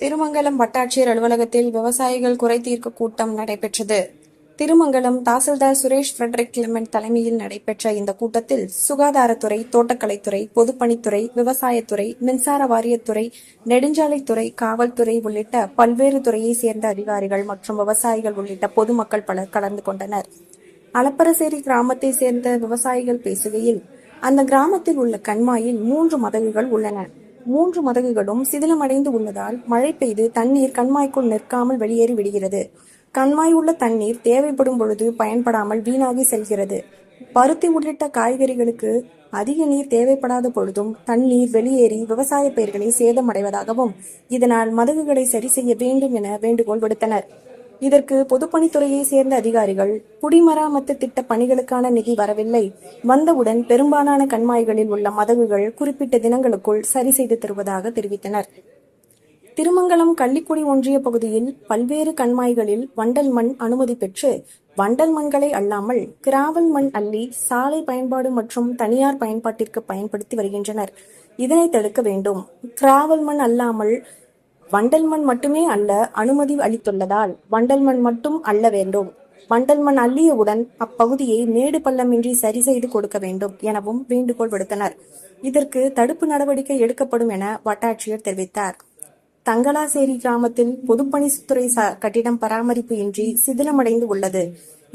திருமங்கலம் வட்டாட்சியர் அலுவலகத்தில் விவசாயிகள் குறை தீர்க்க கூட்டம் நடைபெற்றது. திருமங்கலம் தாசில்தார் சுரேஷ் ஃபிரெட்ரிக் கிளமெண்ட் தலைமையில் நடைபெற்ற இந்த கூட்டத்தில் சுகாதாரத்துறை தோட்டக்கலைத்துறை பொதுப்பணித்துறை விவசாயத்துறை மின்சார வாரியத்துறை நெடுஞ்சாலைத்துறை காவல்துறை உள்ளிட்ட பல்வேறு துறையை சேர்ந்த அதிகாரிகள் மற்றும் விவசாயிகள் உள்ளிட்ட பொதுமக்கள் பலர் கலந்து கொண்டனர். அலப்பரசேரி கிராமத்தை சேர்ந்த விவசாயிகள் பேசுகையில் அந்த கிராமத்தில் உள்ள கண்மாயில் மூன்று மதகுகள் உள்ளன. மூன்று மதகுகளும் சிதிலமடைந்து உள்ளதால் மழை பெய்து தண்ணீர் கண்மாய்க்குள் நிற்காமல் வெளியேறி விடுகிறது. கண்மாய் உள்ள தண்ணீர் தேவைப்படும் பொழுது பயன்படாமல் வீணாகி செல்கிறது. பருத்தி உள்ளிட்ட காய்கறிகளுக்கு அதிக நீர் தேவைப்படாத பொழுதும் தண்ணீர் வெளியேறி விவசாய பயிர்களை சேதமடைவதாகவும் இதனால் மதகுகளை சரி செய்ய வேண்டும் என வேண்டுகோள் விடுத்தனர். இதற்கு பொதுப்பணித்துறையை சேர்ந்த அதிகாரிகள் குடிமராமத்து திட்ட பணிகளுக்கான நிதி வரவில்லை. வந்தவுடன் பெரும்பாலான கண்மாய்களில் உள்ள மதகுகள் குறிப்பிட்ட தினங்களுக்குள் சரி செய்து தருவதாக தெரிவித்தனர். திருமங்கலம் கள்ளிக்குடி ஒன்றிய பகுதியில் பல்வேறு கண்மாய்களில் வண்டல் மண் அனுமதி பெற்று வண்டல் மண்களை அல்லாமல் கிராவல் மண் அள்ளி சாலை பயன்பாடு மற்றும் தனியார் பயன்பாட்டிற்கு பயன்படுத்தி வருகின்றனர். இதனை தடுக்க வேண்டும். கிராவல் மண் அல்லாமல் வண்டல் மண் மட்டுமே அல்ல அனுமதி அளித்துள்ளதால் வண்டல் மண் மட்டும் அள்ள வேண்டும். வண்டல் மண் அள்ளியவுடன் அப்பகுதியை மேடு பள்ளமின்றி சரி செய்து கொடுக்க வேண்டும் எனவும் வேண்டுகோள் விடுத்தனர். இதற்கு தடுப்பு நடவடிக்கை எடுக்கப்படும் என வட்டாட்சியர் தெரிவித்தார். தங்களாசேரி கிராமத்தில் பொதுப்பணித்துறை கட்டிடம் பராமரிப்பு இன்றி சிதிலமடைந்து உள்ளது.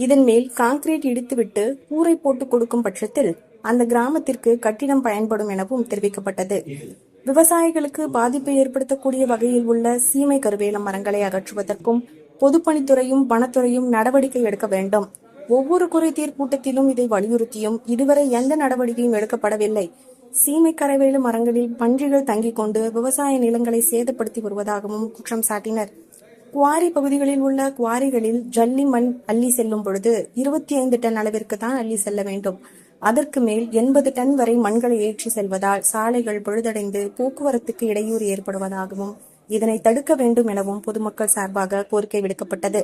இதன் மேல் கான்கிரீட் இடித்துவிட்டு கூரை போட்டு கொடுக்கும் பட்சத்தில் அந்த கிராமத்திற்கு கட்டிடம் பயன்படும் எனவும் தெரிவிக்கப்பட்டது. விவசாயிகளுக்கு பாதிப்பை ஏற்படுத்தக்கூடிய வகையில் உள்ள சீமை கருவேல மரங்களை அகற்றுவதற்கும் பொதுப்பணித்துறையும் வனத்துறையும் நடவடிக்கை எடுக்க வேண்டும். ஒவ்வொரு குறைதீர் கூட்டத்திலும் இதை வலியுறுத்தியும் இதுவரை எந்த நடவடிக்கையும் எடுக்கப்படவில்லை. சீமை கரைவேலு மரங்களில் பன்றிகள் தங்கிக் கொண்டு விவசாய நிலங்களை சேதப்படுத்தி வருவதாகவும் குற்றம் சாட்டினர். குவாரி பகுதிகளில் உள்ள குவாரிகளில் ஜல்லி மண் அள்ளி செல்லும் பொழுது இருபத்தி ஐந்து டன் அளவிற்கு தான் அள்ளி செல்ல வேண்டும். அதற்கு மேல் எண்பது டன் வரை மண்களை ஏற்றி செல்வதால் சாலைகள் பழுதடைந்து போக்குவரத்துக்கு இடையூறு ஏற்படுவதாகவும் இதனை தடுக்க வேண்டும் எனவும் பொதுமக்கள் சார்பாக கோரிக்கை விடுக்கப்பட்டது.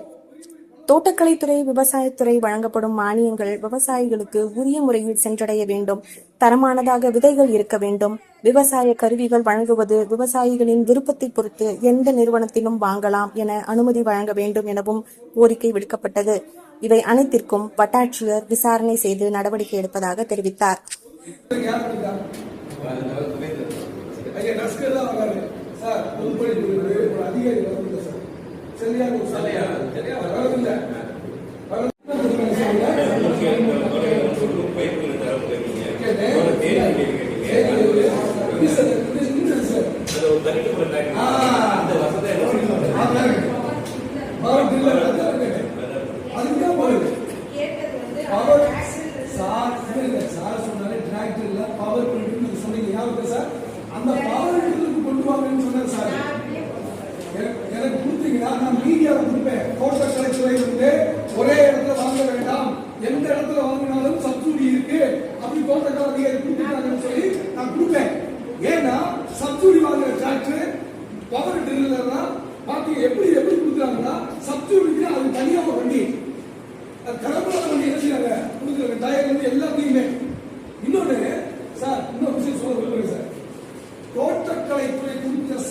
தோட்டக்கலைத்துறை விவசாயத்துறை வழங்கப்படும் மானியங்கள் விவசாயிகளுக்கு உரிய முறையில் சென்றடைய வேண்டும். தரமானதாக விதைகள் இருக்க வேண்டும். விவசாய கருவிகள் வழங்குவது விவசாயிகளின் விருப்பத்தை பொறுத்து எந்த நிறுவனத்திலும் வாங்கலாம் என அனுமதி வழங்க வேண்டும் எனவும் கோரிக்கை விடுக்கப்பட்டது. இவை அனைத்திற்கும் வட்டாட்சியர் விசாரணை செய்து நடவடிக்கை எடுப்பதாக தெரிவித்தார். ஐயா நஸ்கர் தான் வராரு சார் பொதுப்பணி துறையில ஒரு அதிகாரி வரவில்லை சார் சரியா சரியா சரியா வரவில்லை நான் மீடியாவை கொடுப்பேன் கோட்டை தோட்டக்கலைத்துறை வந்து ஒரே இடத்துல வாங்க வேண்டாம். எந்த இடத்துல வாங்கினாலும் சப்சிடி இருக்கு. அப்படி தோட்டக்கலை அதிகாரி கொடுத்துட்டாங்கன்னு சொல்லி நான் கொடுப்பேன். ஏன்னா சப்சிடி வாங்குற டிராக்டர் பவர் ட்ரில்லர்லாம் பாட்டி எப்படி எப்படி கொடுக்குறாங்கன்னா சப்சிடிக்கு அது தனியாக வண்டி. அது வண்டி என்ன செய்யறாங்க